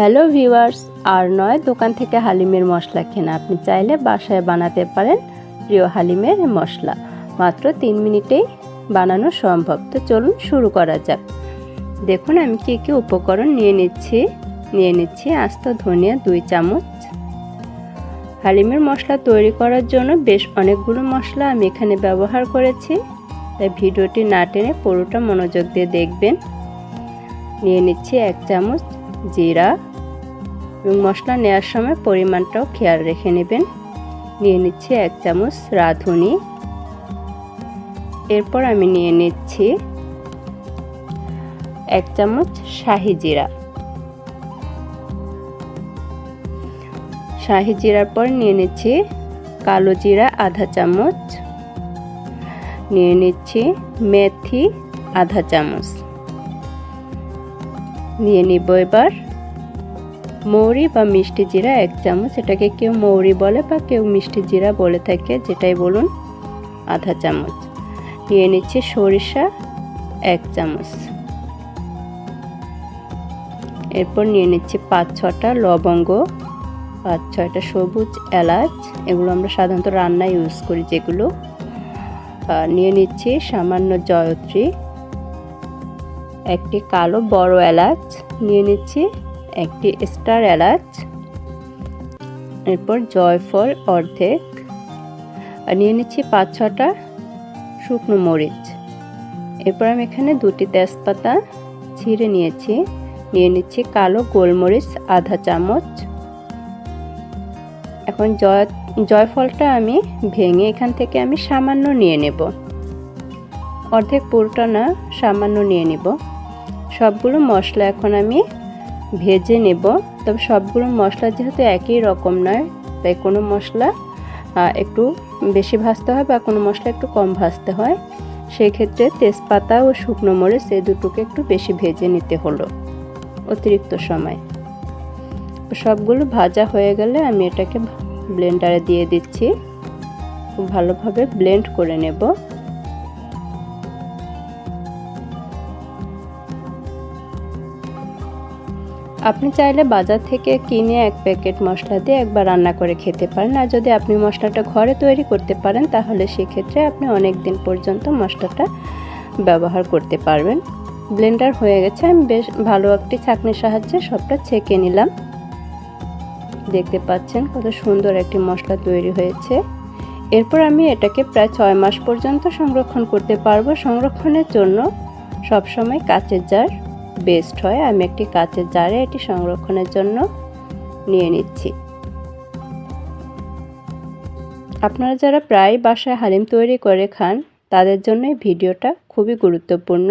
Hello viewers আর নয়, দোকান থেকে হালিমের মশলা কেনা। আপনি চাইলে বাসায় বানাতে পারেন প্রিয় হালিমের মশলা। মাত্র তিন মিনিটেই বানানো সম্ভব। তো চলুন শুরু করা যাক। দেখুন, আমি কী কী উপকরণ নিয়ে নিচ্ছি। নিয়ে নিচ্ছি আস্ত ধনিয়া দুই চামচ। হালিমের মশলা তৈরি করার জন্য বেশ অনেকগুলো মশলা আমি এখানে ব্যবহার করেছি। তাই ভিডিওটি না টেনে পুরোটা মনোযোগ দিয়ে দেখবেন। নিয়ে নিচ্ছি এক চামচ জিরা এবং মশলা নেওয়ার সময় পরিমাণটাও খেয়াল রেখে নেবেন। নিয়ে নিচ্ছি এক চামচ রাঁধুনি। এরপর আমি নিয়ে নিচ্ছি এক চামচ শাহি জিরা। শাহি জিরার পর নিয়ে নিচ্ছি কালো জিরা আধা চামচ। নিয়ে নিচ্ছি মেথি আধা চামচ। নিয়ে নিব এবার। মৌরি বা মিষ্টি জিরা এক চামচ, এটাকে কেউ মৌরি বলে বা কেউ মিষ্টি জিরা বলে থাকে, যেটাই বলুন, আধা চামচ। নিয়ে নিচ্ছি সরিষা এক চামচ। এরপর নিয়ে নিচ্ছি পাঁচ ছটা লবঙ্গ, পাঁচ ছয়টা সবুজ এলাচ, এগুলো আমরা সাধারণত রান্নায় ইউজ করি যেগুলো। নিয়ে নিচ্ছি সামান্য জয়ত্রী। একটি কালো বড় এলাচ, নিয়ে নিচ্ছি একটি স্টার এলাচ, এরপর জয়ফল অর্ধেক, আর নিয়ে নিচ্ছি পাঁচ ছটা শুকনো মরিচ। এরপর আমি এখানে দুটি তেজপাতা ছিঁড়ে নিয়েছি, নিয়ে নিচ্ছি কালো গোলমরিচ আধা চামচ। এখন জয়, জয়ফলটা আমি ভেঙে এখান থেকে আমি সামান্য নিয়ে নেব। অর্ধেক পুরোটা না, সামান্য নিয়ে নেব। সবগুলো মশলা এখন আমি ভেজে নেব। তবে সবগুলো মশলা যেহেতু একই রকম নয়, তাই কোনো মশলা একটু বেশি ভাজতে হয় বা কোনো মশলা একটু কম ভাজতে হয় সেই ক্ষেত্রে তেজপাতা ও শুকনো মরিচ এই দুটোকে একটু বেশি ভেজে নিতে হলো অতিরিক্ত সময়। সবগুলো ভাজা হয়ে গেলে আমি এটাকে ব্লেন্ডারে দিয়ে দিচ্ছি। খুব ভালোভাবে ব্লেন্ড করে নেব। আপনি চাইলে বাজার থেকে কিনে এক প্যাকেট মশলা দিয়ে একবার রান্না করে খেতে পারেন। আর যদি আপনি মশলাটা ঘরে তৈরি করতে পারেন, তাহলে সেক্ষেত্রে আপনি অনেক দিন পর্যন্ত মশলাটা ব্যবহার করতে পারবেন। ব্লেন্ডার হয়ে গেছে। আমি বেশ ভালো একটি ছাঁকনির সাহায্যে সবটা ছেঁকে নিলাম। দেখতে পাচ্ছেন কত সুন্দর একটি মশলা তৈরি হয়েছে। এরপর আমি এটাকে প্রায় ছয় মাস পর্যন্ত সংরক্ষণ করতে পারব। সংরক্ষণের জন্য সবসময় কাচের জার বেস্ট হয়, আমি একটি কাঁচের জারে এটি সংরক্ষণের জন্য নিয়ে নিচ্ছি। আপনারা যারা প্রায় বাসায় হালিম তৈরি করে খান, তাদের জন্য ভিডিওটা খুবই গুরুত্বপূর্ণ।